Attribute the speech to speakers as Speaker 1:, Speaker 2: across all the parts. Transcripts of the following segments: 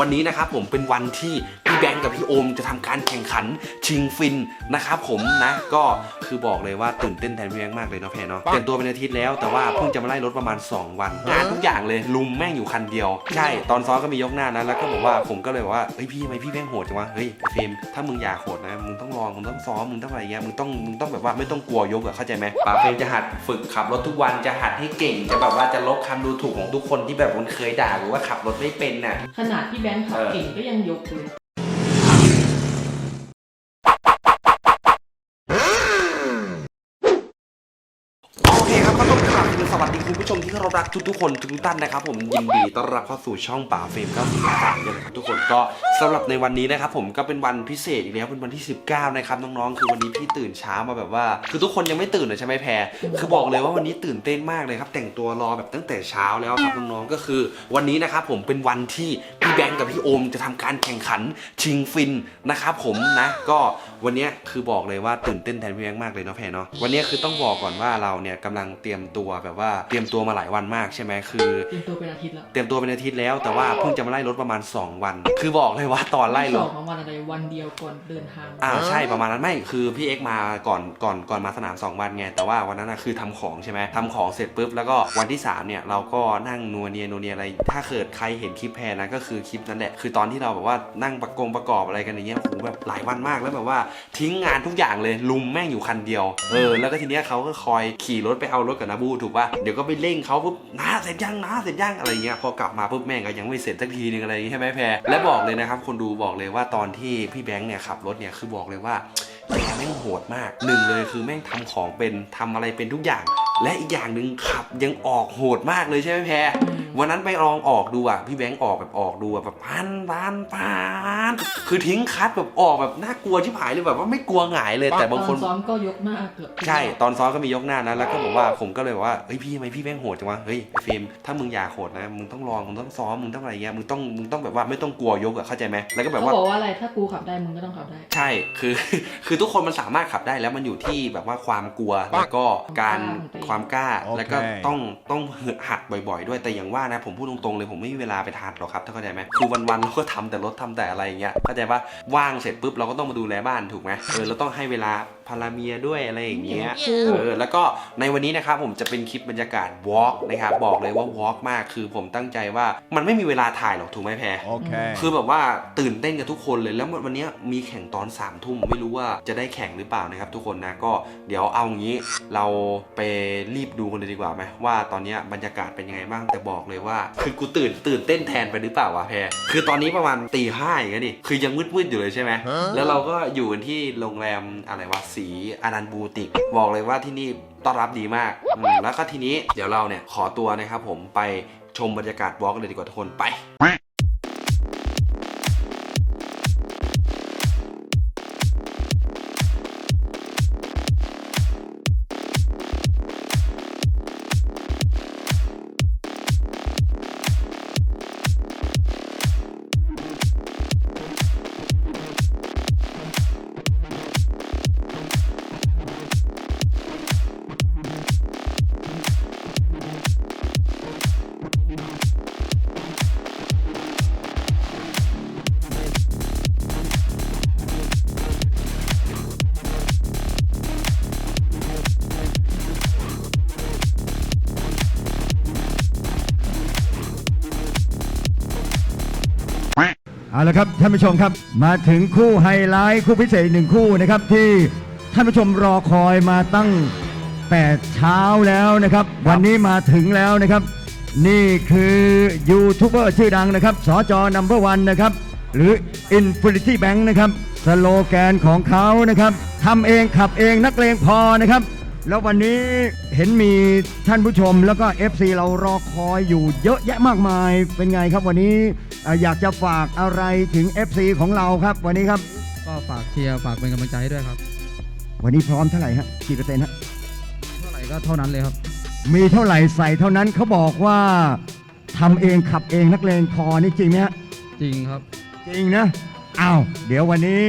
Speaker 1: วันนี้นะครับผมเป็นวันที่พี่แบงค์กับพี่โอมจะทำการแข่งขันชิงฟินนะครับผมนะก็คือบอกเลยว่าตื่นเต้นแทนพี่แบงค์มากเลยเนาะแพรเนาะเตรียมตัวเป็นอาทิตย์แล้วแต่ว่าเพิ่งจะมาไล่รถประมาณ 2 วันงานทุกอย่างเลยลุมแม่งอยู่คันเดียว ใช่ ตอนซ้อมก็มียกหน้านะแล้วก็บอกว่าผมก็เลยบอกว่าเฮ้ยพี่ทำไมพี่แบงค์โหดจังวะเฮ้ยไอ้เฟรมถ้ามึงอยากโหดนะมึงต้องลองมึงต้องซ้อมมึงต้องอะไรเงี้ยมึงต้องมึงต้องแบบว่าไม่ต้องกลัวยกอะเข้าใจไหมป๋าเฟรมจะหัดฝึกขับรถทุกวันจะหัดให้เก่งจะแบบว่าจะลบคำดูถูกของทุกคนที่แบบมันเคยด่าหรือว่าขับรถไม่เป็นน่ะ
Speaker 2: ขนาดที่แบงค์ขับ
Speaker 1: เออ
Speaker 2: เก่งก็ยังยกเลย
Speaker 1: โอเคครับก็ต้องกราบ สวัสดีคุณผู้ชมที่เคารพรักทุกๆคนทุกท่านนะครับผมยินดีต้อนรับเข้าสู่ช่องป่าเฟรม93กันเลยครับทุกคนก็สำหรับในวันนี้นะครับผมก็เป็นวันพิเศษอีกแล้วเป็นวันที่ 19 นะครับน้องๆคือวันนี้พี่ตื่นเช้ามาแบบว่า คือทุกคนยังไม่ตื่นเลยใช่ไหมแพรคือบอกเลยว่าวันนี้ตื่นเต้นมากเลยครับ แต่งตัวรอแบบตั้งแต่เช้าแล้วครับน้องๆก็คือ วันนี้นะครับผมเป็นวันที่พี่แบงค์กับพี่โอมจะทำการแข่งขันชิงฟินนะครับผมนะ ก็วันนี้คือบอกเลยว่าตื่นเต้นแทนพี่แบงค์มากเลยเนาะแพรเนาะวันนี้คือต้องบอกก่อนว่าเราเนี่ยกำลังเตรียมตัวแบบว่าเตรียมตัวมาหลายวันมากใช่ไหมคือ
Speaker 2: เตรียมตัวเป็นอาทิตย์แล้ว
Speaker 1: เตรียมตัวเป็นอาทิตย์แล้วแต่ว่าเพิ่งจะมาไล่รถประมาณ 2 วัน คือบอกเลยว่าตอนไล่ร
Speaker 2: สอ
Speaker 1: ถ
Speaker 2: งมาวันอะไรวันเดียวก่อนเดินทาง
Speaker 1: อ่าใช่ประมาณนั้นไม่คือพี่เอ็กซ์มาก่อนก่อนก่อนมาสนาม 2 วันไงแต่ว่าวันนั้นนะคือทำของใช่ไหมทำของเสร็จปุ๊บแล้วก็วันที่ 3 เนี่ย เราก็นั่งนัวเนียนัวเนียอะไร ถ้าเกิดใครเห็นคลิปแพรนะก็คือคลิปนั้นแหละ คือตอนที่เราแบบว่านั่งประกงประกอบอะไรกันอย่างเงี้ยโอ้โหแบบหลายวันมากแล้วแบบว่าทิ้งงานทุกอย่างเลยลุมแม่งอยู่คันเดียวเออแล้วก็ทีเนี้ยเขาก็คอยขี่รถไปเอารถกับนาบูถูกป่ะเดี๋ยวก็ไปเร่งเขาปุ๊บนะเสร็จยังนะเสร็จยังอะไรเงี้ยพอกลับมาปุ๊บแม่งก็ยังไม่เสร็จสักทีนึงอะไรอย่างงี้ใช่ไหมแพรและบอกเลยนะครับ คนดูบอกเลยว่าตอนที่พี่แบงค์เนี่ยขับรถเนี่ยคือบอกเลยว่าแกแม่งโหดมากหนึ่งเลยคือแม่งทำของเป็นทำอะไรเป็นทุกอย่าง และอีกอย่างหนึ่งขับยังออกโหดมากเลยใช่ไหมแพรวันนั้นไปลองออกดูอะพี่แบงค์ออกแบบออกดูอะแบบพันพันพันคือทิ้งคัดแบบออกแบบน่ากลัวชิบหายเลยแบบว่าไม่กลัวหงายเลยแต่บางคน
Speaker 2: ตอซ้อมก็ยกหน้าเกือบทุก
Speaker 1: ใช่
Speaker 2: รอบ
Speaker 1: ตอนซ้อมก็มียกหน้านะแล้วก็บอกว่าผมก็เลยบอกว่าเฮ้ยพี่ทำไมพี่แม่งโหดจังวะเฮ้ยไอ้เฟรมถ้ามึงอยากโหดนะมึงต้องลองมึงต้องซ้อมมึงต้องอะไรเงี้ยมึงต้องมึงต้องแบบว่าไม่ต้องกลัวยกอะเข้าใจไหมแล้วก็แบบ
Speaker 2: เขา
Speaker 1: ว่า
Speaker 2: บอกว่าอะไรถ้ากูขับได้มึงก็ต้องขับได้
Speaker 1: ใช่คือ คือทุกคนมันสามารถขับได้แล้วมันอยู่ที่แบบว่าความกลัวแล้วก็การความกล้า
Speaker 3: โอเค
Speaker 1: แล้วก็ต้องต้องหัดบ่อย ๆ ด้วยแต่อย่างว่านะผมพูดตรงๆเลยผมไม่มีเวลาไปทานหรอกครับถ้าเข้าใจไหมคือวันๆเราก็ทำแต่รถทำแต่อะไรอย่างเงี้ยเข้าใจปะว่างเสร็จปุ๊บเราก็ต้องมาดูแลบ้านถูกไหมเออเราต้องให้เวลาภรรเมียด้วยอะไรอย่างเงี้ย
Speaker 2: ถูก
Speaker 1: เออแล้วก็ในวันนี้นะครับผมจะเป็นคลิปบรรยากาศวอล์กนะครับบอกเลยว่าวอล์กมากคือผมตั้งใจว่ามันไม่มีเวลาถ่ายหรอกถูกไหมแพร
Speaker 3: Okay.
Speaker 1: คือแบบว่าตื่นเต้นกันทุกคนเลยแล้ววันนี้มีแข่งตอน3ามทุ่มไม่รู้ว่าจะได้แข่งหรือเปล่านะครับทุกคนนะก็เดี๋ยวเอางี้เราไปรีบดูกันเลยดีกว่าไหมว่าตอนนี้บรรยากาศเป็นยังไงบ้างแต่บอกเลยว่า คือกูตื่นตื่นเต้นแทนไปหรือเปล่าวะแพรคือตอนนี้ประมาณตีห้าอย่างเงี้ยดิคือยังมืดๆอยู่เลยใช่ไหมแล้วเราก็อยู่กันที่โรงแรมอะไรวะสีอานันต์บูติก บอกเลยว่าที่นี่ต้อนรับดีมากอืมแล้วก็ทีนี้เดี๋ยวเราเนี่ยขอตัวนะครับผมไปชมบรรยากาศวอล์กเลยดีกว่าทุกคนไป
Speaker 3: เอาละครับท่านผู้ชมครับ มาถึงคู่ไฮไลท์คู่พิเศษอีกหนึ่งคู่นะครับที่ท่านผู้ชมรอคอยมาตั้งแต่เช้าแล้วนะครับ วันนี้มาถึงแล้วนะครับ นี่คือยูทูบเบอร์ชื่อดังนะครับสจนัมเบอร์วันนะครับหรือ Infinity Bank นะครับสโลแกนของเขานะครับทำเองขับเองนักเลงพอนะครับ แล้ววันนี้เห็นมีท่านผู้ชมแล้วก็ FC เรารอคอยอยู่เยอะแยะมากมาย เป็นไงครับวันนี้เอ่ออยากจะฝากอะไรถึง FC ของเราครับ วันนี้ครับ
Speaker 4: ก็ฝากเชียร์ฝากเป็นกำลังใจให้ด้วยครับ
Speaker 3: วันนี้พร้อมเท่าไหร่ฮะกี่เปอร์เซ็นต์ฮะ
Speaker 4: เท่าไหร่ก็เท่านั้นเลยครับ
Speaker 3: มีเท่าไหร่ใส่เท่านั้นเขาบอกว่าทำเองขับเองนักเลงพอนี่จริงไหมฮะ
Speaker 4: จริงครับ
Speaker 3: จริงนะ อ้าว เดี๋ยววันนี้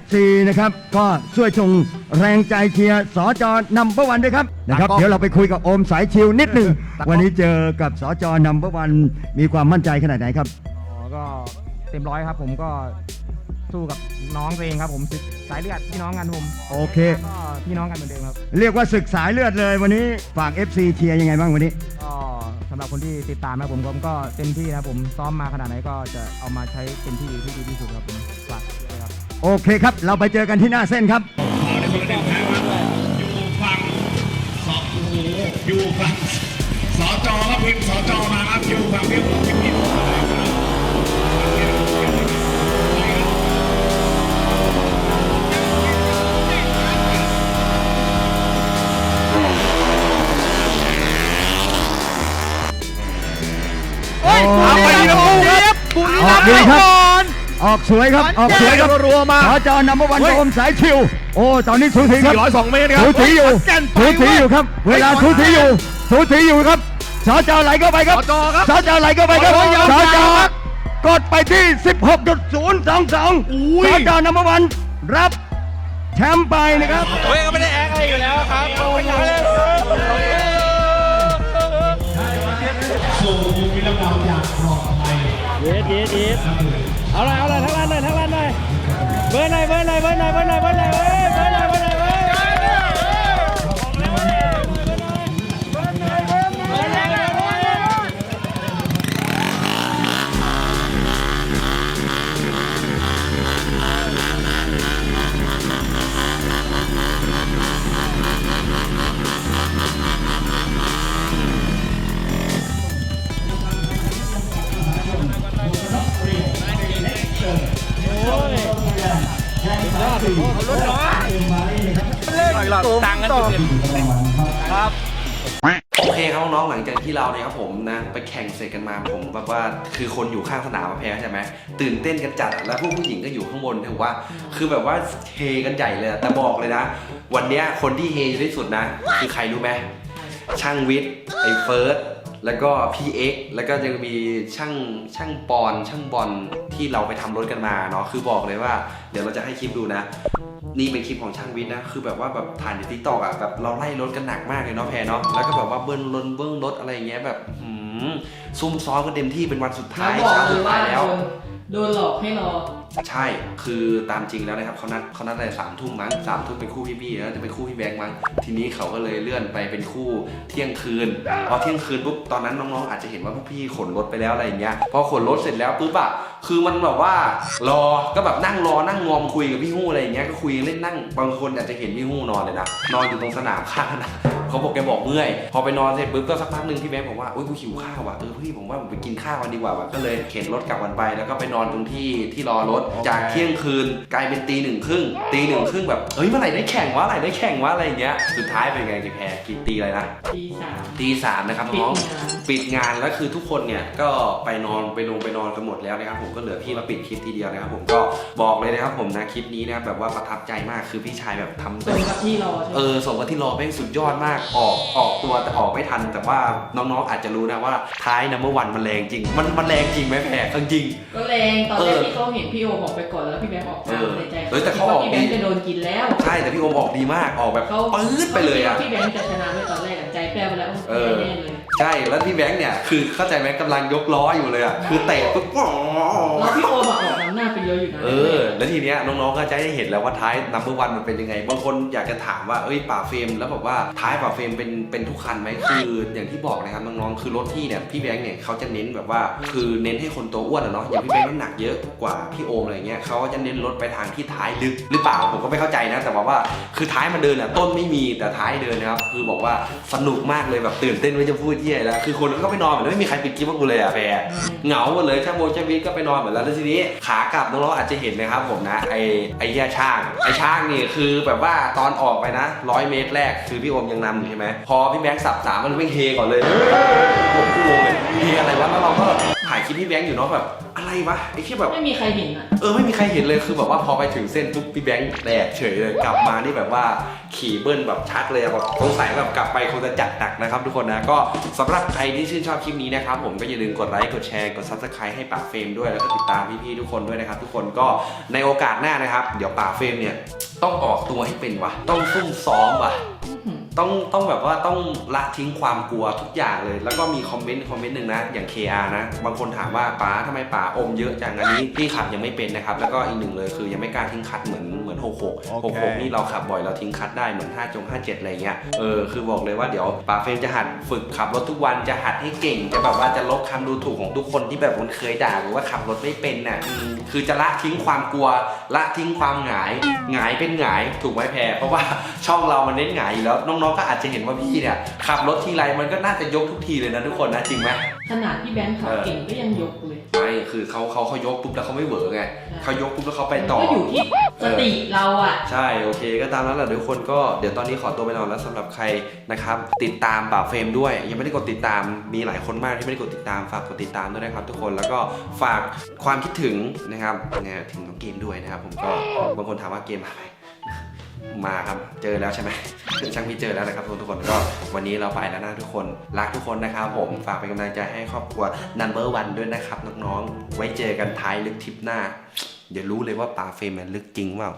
Speaker 3: FC นะครับ ก็ช่วยชงแรงใจเชียร์สจนัมเบอร์วันด้วยครับนะครับ เดี๋ยวเราไปคุยกับโอมสายชิวนิดหนึ่งวันนี้เจอกับสจนัมเบอร์วันมีความมั่นใจขนาดไหนครับ
Speaker 4: อ๋อก็
Speaker 5: เต็มร้อยครับผมก็สู้กับน้องตัวเองครับผมศึกสายเลือดพี่น้องกันผม
Speaker 3: โอเค
Speaker 5: ก็พี่น้องกันเหมือนเดิมครับ
Speaker 3: เรียกว่าศึกสายเลือดเลยวันนี้ฝาก FC เชียร์ยังไงบ้างวันนี้
Speaker 5: ก็สำหรับคนที่ติดตามนะครับผมผมก็เต็มที่นะครับผมซ้อมมาขนาดไหนก็จะเอามาใช้เต็มที่ที่ดีที่สุดครับผมฝากด้วยครับ
Speaker 3: โอเคครับ เราไปเจอกันที่หน้าเส้นครับ
Speaker 6: อยู่ฝั่งสอบอยู่ฝั่งสจครับพิมพ์สจมาครับอยู่ฝั่งพิมพ์พิมพ์
Speaker 3: ออกสวยครับ ออกสวยครับ
Speaker 6: รัวมา
Speaker 3: ขอจอนัมเบอร์วันโดมสายชิว โอ้ ตอนนี้สูสีครับ
Speaker 6: 402เมตรครับ
Speaker 3: สูสีอยู่
Speaker 6: แก่นไป
Speaker 3: สูสีอยู่ครับ เวลาสูสีอยู่สูสีอยู่ครับสอจอไหลเข้าไปครับ
Speaker 6: สจครับ
Speaker 3: สอจอไหลเข้าไปครับ
Speaker 6: โอ้ยยาว
Speaker 3: สอจอ
Speaker 6: ๆครับ
Speaker 3: กดไปที่ 16.022สอจอนัมเบอร์วันรับแชมป์ไปนะครับ
Speaker 6: เฮ้ยก็ไม่ได้แอคอะไรอยู่แล้วครับโอ้ยสู่ภูมิลำเนาอย่างปลอดภัย
Speaker 5: เย็ดเย็ดเย็ด เอาเลยเอาเลยทั้งวันเลยทั้งร้านเลยเบอร์หน่อยเบอร์หน่อยเบอร์หน่อยเบอร์หน่อยเบอร์หน่อยเบอร์หน่อยเบอร์หน่อย
Speaker 1: โอเคครับน้องๆหลังจากที่เราเนี่ยครับผมนะไปแข่งเสร็จกันมาผมแบบว่าคือคนอยู่ข้างสนามมาแพ้ใช่ไหมตื่นเต้นกันจัดอะแล้วพวกผู้หญิงก็อยู่ข้างบนถือว่า คือแบบว่าเฮกันใหญ่เลยอะแต่บอกเลยนะ วันเนี้ยคนที่เฮที่สุดนะ คือใครรู้ไหมช่างวิทย์ไอ้เฟิร์สแล้วก็พี่เอ็กแล้วก็ยังมีช่างช่างปอนช่างบอลที่เราไปทำรถกันมาเนาะคือบอกเลยว่า เดี๋ยวเราจะให้คลิปดูนะ นี่เป็นคลิปของช่างวิทย์นะ คือแบบว่าแบบถ่ายในทิกตอกอะแบบเราไล่รถกันหนักมากเลยเนาะแพรเนาะ แล้วก็แบบว่าเบิ้ลรถเบิ้ลรถอะไรอย่างเงี้ยแบบหืมซุ่มซ้อมกันเต็มที่เป็นวันสุด
Speaker 2: แล้
Speaker 1: ท้า
Speaker 2: วยบอก
Speaker 1: เช้า
Speaker 2: เล
Speaker 1: สุ
Speaker 2: ย
Speaker 1: ด
Speaker 2: ว่า
Speaker 1: ท้ายแล้ว
Speaker 2: โดนหลอกให้รอ
Speaker 1: ใช่ คือตามจริงแล้วนะครับเขานัดเขานัดอะไรสามทุ่มมั้งสามทุ่มเป็นคู่พี่บี้แล้วจะเป็นคู่พี่แบงค์มั้ง ทีนี้เขาก็เลยเลื่อนไปเป็นคู่เที่ยงคืน พอเที่ยงคืนปุ๊บ ตอนนั้นน้องๆ อาจจะเห็นว่าพวกพี่ขนรถไปแล้วอะไรอย่างเงี้ย พอขนรถเสร็จแล้วปุ๊บอะคือมันแบบว่ารอ ก็แบบนั่งรอ นั่งงอมคุยกับพี่ฮู้อะไรอย่างเงี้ย ก็คุยเล่นนั่ง บางคนอาจจะเห็นพี่ฮู้นอนเลยนะ นอนอยู่ตรงสนามข้างนะ เขาบอกแกบอกเมื่อย พอไปนอนเสร็จปุ๊บก็สักพักหนึ่งพี่แบงค์บอกว่าโอ๊ยกูหิวข้าวว่ะ เออพี่ผมว่าผมไปกินข้าวกันดีกว่าว่ะ ก็เลยเข็นรถกลับกันไป แล้วก็ไปนอนตรงที่ที่รอรถ จากเที่ยงคืนกลายเป็นตีหนึ่งครึ่ง ตีหนึ่งครึ่งแบบ เฮ้ยเมื่อไหร่ได้แข่งวะเมื่อไหร่ได้แข่งวะอะไรอย่างเงี้ย สุดท้ายเป็นไงกี่แพ้กี่ตีอะไรนะ
Speaker 2: ตีสาม
Speaker 1: ตีสามนะครับ
Speaker 2: ปิด
Speaker 1: น้อง
Speaker 2: งาน
Speaker 1: ปิดงานแล้วคือทุกคนเนี่ยก็ไปนอนไปลงไปนอนกันหมดแล้วนะครับผมก็เหลือพี่มาปิดคลิปทีเดียวนะครับผมก็บอกเลยนะครับผมนะคลิปนี้นะแบบว่าประทับใจมากคือพี่ชายแบบทำ
Speaker 2: ส่งกับที่รอใช่ไห
Speaker 1: เอ
Speaker 2: ม
Speaker 1: อส่งกันที่รอแม่งสุดยอดมากออกออกตัวแต่ออกไม่ทัน แต่ว่าน้องๆอาจจะรู้นะว่าท้ายนัมเบอร์วันมันแรงจริง มันมันแรงจริงไหมแพ้จริง
Speaker 2: ก็แรงตอนแรก
Speaker 1: เออ
Speaker 2: ที่เขาเห็นพี่โอออกไปก่อนแล้วพี่แบงค์ออกตาม
Speaker 1: เออ
Speaker 2: ในใจ
Speaker 1: เฮ้ยแต่เขา
Speaker 2: คิด
Speaker 1: อ
Speaker 2: ว่า
Speaker 1: อก
Speaker 2: พี่แบงค์
Speaker 1: ดี
Speaker 2: จะโดนกินแล้ว
Speaker 1: ใช่แต่พี่โอมออกดีมากออกแบบ
Speaker 2: เขา
Speaker 1: ปื๊ดไปเลยอะ
Speaker 2: พี่แบงค์จะชนะด้วยตอนแรกอะใจแปรไปแล้ว
Speaker 1: เออ
Speaker 2: แน่ๆเลย
Speaker 1: ใช่แล้วพี่แบงค์เนี่ยคือเข้าใจไหมกำลังยกล้ออยู่เลยอะคือเตะปุ๊บอ๋อ
Speaker 2: แล้วพี่โอมาออกาไปเยอะอยู่นะ
Speaker 1: เออ แล้วทีเนี้ยน้องๆก็จะได้เห็นแล้วว่าท้ายนัมเบอร์วันมันเป็นยังไง บางคนอยากจะถามว่า เอ้ยป่าเฟรมแล้วแบบว่าท้ายป่าเฟรมเป็นเป็นทุกคันไหมคืออย่างที่บอกนะครับน้องๆ คือรถที่เนี่ยพี่แบงค์เนี่ยเขาจะเน้นแบบว่า คือเน้นให้คนตัวอ้วนอะเนาะ อย่างพี่แบงค์น้ำหนักเยอะกว่าพี่โอมอะไรเงี้ยเขาก็จะเน้นรถไปทางที่ท้ายลึกหรือเปล่า ผมก็ไม่เข้าใจนะ แต่ว่าว่า คือท้ายมันเดินอะต้นไม่มีแต่ท้ายเดินนะครับ คือบอกว่าสนุกมากเลยแบบตื่นเต้นไม่จะพูดเยี่ยแล้ว คือคนก็ไปนอนหมดแล้วไม่มีใครปิดคลิปพวกกูเลยอะแฟร์เหงาหมดเลยช่โมช่างวิทก็ไปนอนหมดแล้วแล้วทีนี้ขากลับน้องๆอาจจะเห็นนะครับผมนะไอไอแย่ช่างไอช่างนี่คือแบบว่าตอนออกไปนะร้อยเมตรแรกคือพี่โอมยังนำอยู่ใช่ไหมพอพี่แบงค์สับสามมันไม่เฮก่อนเลยผมกูงงเลยเฮอะไรวะแล้วเราก็ถ่ายคลิปพี่แบงค์อยู่เนาะแบบ อะไรวะไอ้ที่แบบ
Speaker 2: ไม่มีใครเห็นอะ
Speaker 1: เออไม่มีใครเห็นเลยคือแบบว่าพอไปถึงเส้นปุ๊บพี่แบงค์แดกเฉยเลยกลับมานี่แบบว่าขี่เบิ้ลแบบชัดเลยอะแบบสงสัยแบบกลับไปคงจะจัดหนักนะครับทุกคนนะก็สำหรับใครที่ชื่นชอบคลิปนี้นะครับผมก็อย่าลืมกดไลค์กดแชร์กด subscribe ให้ป่าเฟรมด้วยแล้วก็ติดตามพี่ๆทุกคนด้วยนะครับทุกคนก็ในโอกาสหน้านะครับ เดี๋ยวป่าเฟรมเนี่ยต้องออกตัวให้เป็นว่ะต้องซุ่มซ้อมว่ะ
Speaker 2: อื้อหือ
Speaker 1: ต้องต้องแบบว่าต้องละทิ้งความกลัวทุกอย่างเลย แล้วก็มีคอมเมนต์คอมเมนต์หนึ่งนะ อย่าง KR นะ บางคนถามว่าป๋าทำไมป๋าอมเยอะจังอันนี้พี่ขับยังไม่เป็นนะครับ แล้วก็อีกหนึ่งเลยคือยังไม่กล้าทิ้งคัดเหมือนเหมือน 66 66 นี่เราขับบ่อยเราทิ้งคัดได้เหมือน 5 จง 57 อะไรเงี้ย เออ คือบอกเลยว่าเดี๋ยวป๋าเฟรมจะหัดฝึกขับรถทุกวันจะหัดให้เก่ง จะแบบว่าจะลบคำดูถูกของทุกคนที่แบบมันเคยด่าหรือว่าขับรถไม่เป็นน่ะอืมคือจะละทิ้งความกลัว ละทิ้งความหงายหงายเป็นหงายถูกไหมแพรเพราะว่าช่องเรามันเน้นหงายอยู่แล้วน้องๆก็อาจจะเห็นว่าพี่เนี่ยขับรถทีไรมันก็น่าจะยกทุกทีเลยนะทุกคนนะจริงไหม
Speaker 2: ขนาดพี่แบงค์ขับ
Speaker 1: เออ
Speaker 2: เก่งก็ยังยกเลย
Speaker 1: ไม่คือเขาเขาเขายกปุ๊บแล้วเขาไม่เหวอไงเขายกปุ๊บแล้วเขาไปต่อ
Speaker 2: ก็อยู่ที่สติเราอะ
Speaker 1: ใช่โอเค ก็ตามนั้นแหละทุกคนก็เดี๋ยวตอนนี้ขอตัวไปนอนแล้วสำหรับใครนะครับติดตามบ่าวเฟรมด้วย ยังไม่ได้กดติดตามมีหลายคนมากที่ไม่ได้กดติดตามฝากกดติดตามด้วยนะครับทุกคนแล้วก็ฝากความคิดถึงนะครับเนี่ยถึงน้องเกมด้วยนะครับผมก็บางคนถามว่าเกมมาไห มาครับ เจอแล้วใช่ไหมช่างพี่เจอแล้วนะครับทุกคนก็วันนี้เราไปแล้วนะทุกคนรักทุกคนนะครับผมฝากเป็นกำลังใจให้ครอบครัว number one ด้วยนะครับน้องๆไว้เจอกันท้ายลึกทริปหน้า เดี๋ยวรู้เลยว่าป่าเฟรมมันลึกจริงเปล่า